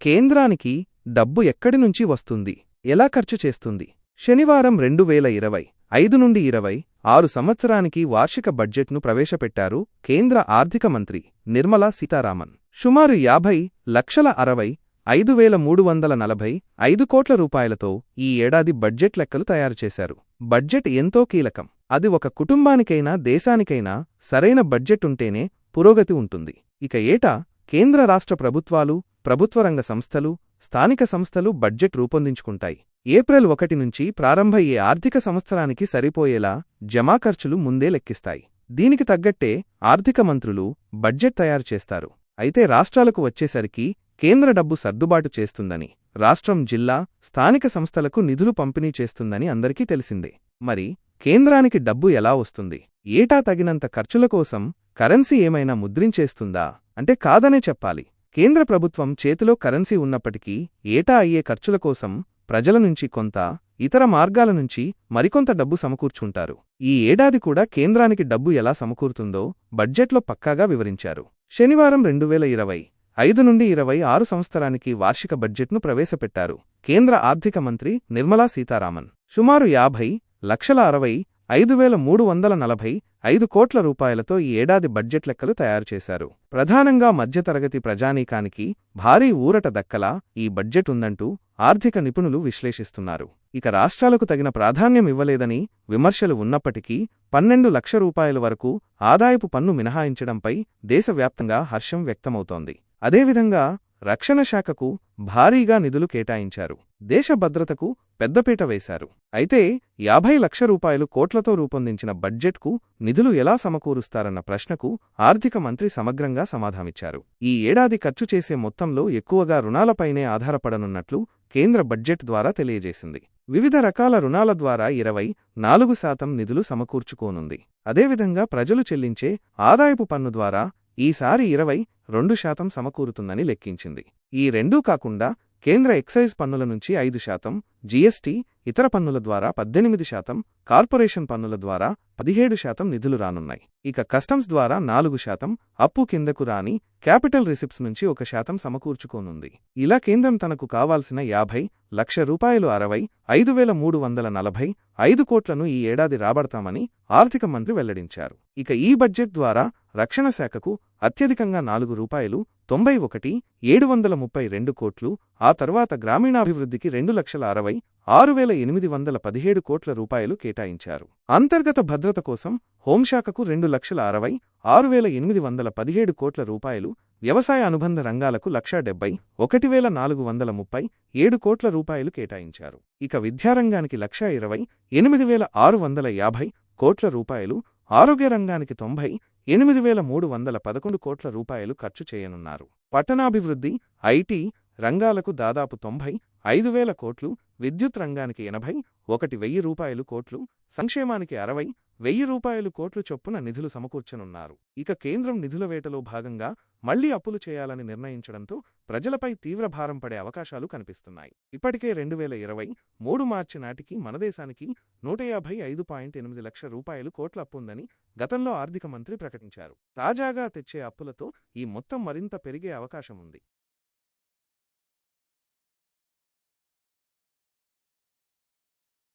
కేంద్రానికి డబ్బు ఎక్కడి నుంచి వస్తుంది? ఎలా ఖర్చు చేస్తుంది? శనివారం రెండు వేల ఇరవై ఐదు నుండి ఇరవై ఆరు సంవత్సరానికి వార్షిక బడ్జెట్ను ప్రవేశపెట్టారు కేంద్ర ఆర్థిక మంత్రి నిర్మలా సీతారామన్. సుమారు యాభై లక్షల అరవై ఐదు వేల మూడు వందల నలభై ఐదు కోట్ల రూపాయలతో ఈ ఏడాది బడ్జెట్ లెక్కలు తయారుచేశారు బడ్జెట్ ఎంతో కీలకం. అది ఒక కుటుంబానికైనా దేశానికైనా సరైన బడ్జెట్ ఉంటేనే పురోగతి ఉంటుంది. ఇక ఏటా కేంద్ర రాష్ట్ర ప్రభుత్వాలు ప్రభుత్వరంగ సంస్థలు స్థానిక సంస్థలు బడ్జెట్ రూపొందించుకుంటాయి. ఏప్రిల్ ఒకటి నుంచి ప్రారంభయ్యే ఆర్థిక సంవత్సరానికి సరిపోయేలా జమా ఖర్చులు ముందే లెక్కిస్తాయి. దీనికి తగ్గట్టే ఆర్థిక మంత్రులు బడ్జెట్ తయారు చేస్తారు. అయితే రాష్ట్రాలకు వచ్చేసరికి కేంద్ర డబ్బు సర్దుబాటు చేస్తుందని రాష్ట్రం జిల్లా స్థానిక సంస్థలకు నిధులు పంపిణీ చేస్తుందని అందరికీ తెలిసిందే. మరి కేంద్రానికి డబ్బు ఎలా వస్తుంది? ఏటా తగినంత ఖర్చుల కోసం కరెన్సీ ఏమైనా ముద్రించేస్తుందా? అంటే కాదనే చెప్పాలి. కేంద్ర ప్రభుత్వం చేతిలో కరెన్సీ ఉన్నప్పటికీ ఏటా అయ్యే ఖర్చుల కోసం ప్రజల నుంచి కొంత ఇతర మార్గాల నుంచి మరికొంత డబ్బు సమకూర్చుంటారు. ఈ ఏడాది కూడా కేంద్రానికి డబ్బు ఎలా సమకూరుతుందో బడ్జెట్లో పక్కాగా వివరించారు. శనివారం రెండు వేల ఇరవై ఐదు నుండి ఇరవై ఆరు సంవత్సరానికి వార్షిక బడ్జెట్ను ప్రవేశపెట్టారు కేంద్ర ఆర్థిక మంత్రి నిర్మలా సీతారామన్. సుమారు యాభై లక్షల అరవై ఐదు వేల మూడు వందల నలభై ఐదు కోట్ల రూపాయలతో ఈ ఏడాది బడ్జెట్ లెక్కలు తయారుచేశారు ప్రధానంగా మధ్యతరగతి ప్రజానీకానికి భారీ ఊరట దక్కలా ఈ బడ్జెట్ ఉందంటూ ఆర్థిక నిపుణులు విశ్లేషిస్తున్నారు. ఇక రాష్ట్రాలకు తగిన ప్రాధాన్యం ఇవ్వలేదని విమర్శలు ఉన్నప్పటికీ పన్నెండు లక్ష రూపాయల వరకు ఆదాయపు పన్ను మినహాయించడంపై దేశవ్యాప్తంగా హర్షం వ్యక్తమవుతోంది. అదేవిధంగా రక్షణ శాఖకు భారీగా నిధులు కేటాయించారు. దేశ భద్రతకు పెద్దపీట వేశారు. అయితే యాభై లక్ష రూపాయలు కోట్లతో రూపొందించిన బడ్జెట్కు నిధులు ఎలా సమకూరుస్తారన్న ప్రశ్నకు ఆర్థిక మంత్రి సమగ్రంగా సమాధామిచ్చారు ఈ ఏడాది ఖర్చు చేసే మొత్తంలో ఎక్కువగా రుణాలపైనే ఆధారపడనున్నట్లు కేంద్ర బడ్జెట్ ద్వారా తెలియజేసింది. వివిధ రకాల రుణాల ద్వారా ఇరవై నాలుగు శాతం నిధులు సమకూర్చుకోనుంది. అదేవిధంగా ప్రజలు చెల్లించే ఆదాయపు పన్ను ద్వారా ఈసారి ఇరవై రెండు శాతం సమకూరుతుందని లెక్కించింది. ఈ రెండూ కాకుండా కేంద్ర ఎక్సైజ్ పన్నుల నుంచి ఐదు శాతం జీఎస్టీ ఇతర పన్నుల ద్వారా పద్దెనిమిది శాతం కార్పొరేషన్ పన్నుల ద్వారా పదిహేడు శాతం నిధులు రానున్నాయి. ఇక కస్టమ్స్ ద్వారా నాలుగు శాతం అప్పు కిందకు రాని క్యాపిటల్ రిసిప్ట్స్ నుంచి ఒక శాతం సమకూర్చుకోనుంది. ఇలా కేంద్రం తనకు కావాల్సిన యాభై లక్ష రూపాయలు అరవై ఐదు వేల మూడు వందల నలభై ఐదు కోట్లను ఈ ఏడాది రాబడతామని ఆర్థిక మంత్రి వెల్లడించారు. ఇక ఈ బడ్జెట్ ద్వారా రక్షణ శాఖకు అత్యధికంగా నాలుగు రూపాయలు తొంభై ఒకటి ఏడు వందల ముప్పై రెండు కోట్లు ఆ తర్వాత గ్రామీణాభివృద్ధికి రెండు లక్షల అరవై ఆరు వేల ఎనిమిది వందల పదిహేడు కోట్ల రూపాయలు కేటాయించారు. అంతర్గత భద్రత కోసం హోంశాఖకు రెండు లక్షల అరవై ఆరు వేల ఎనిమిది వందల పదిహేడు కోట్ల రూపాయలు వ్యవసాయ అనుబంధ రంగాలకు లక్షా డెబ్బై ఒకటి వేల నాలుగు వందల ముప్పై ఏడు కోట్ల రూపాయలు కేటాయించారు. ఇక విద్యారంగానికి లక్షా ఇరవై ఎనిమిది వేల ఆరు వందల యాభై కోట్ల రూపాయలు ఆరోగ్య రంగానికి తొంభై ఎనిమిది వేల మూడు వందల పదకొండు కోట్ల రూపాయలు ఖర్చు చేయనున్నారు. పట్టణాభివృద్ధి ఐటీ రంగాలకు దాదాపు తొంభై ఐదు వేల కోట్లు విద్యుత్ రంగానికి ఎనభై ఒకటి వెయ్యి రూపాయలు కోట్లు సంక్షేమానికి అరవై వెయ్యి రూపాయలు కోట్లు చొప్పున నిధులు సమకూర్చనున్నారు. ఇక కేంద్రం నిధుల వేటలో భాగంగా మళ్ళీ అప్పులు చేయాలని నిర్ణయించడంతో ప్రజలపై తీవ్ర భారం పడే అవకాశాలు కనిపిస్తున్నాయి. ఇప్పటికే రెండు వేల ఇరవై మూడు మార్చి నాటికి మన దేశానికి నూట యాభై ఐదు పాయింట్ ఎనిమిది లక్ష రూపాయలు కోట్ల అప్పు ఉందని గతంలో ఆర్థిక మంత్రి ప్రకటించారు. తాజాగా తెచ్చే అప్పులతో ఈ మొత్తం మరింత పెరిగే అవకాశం ఉంది.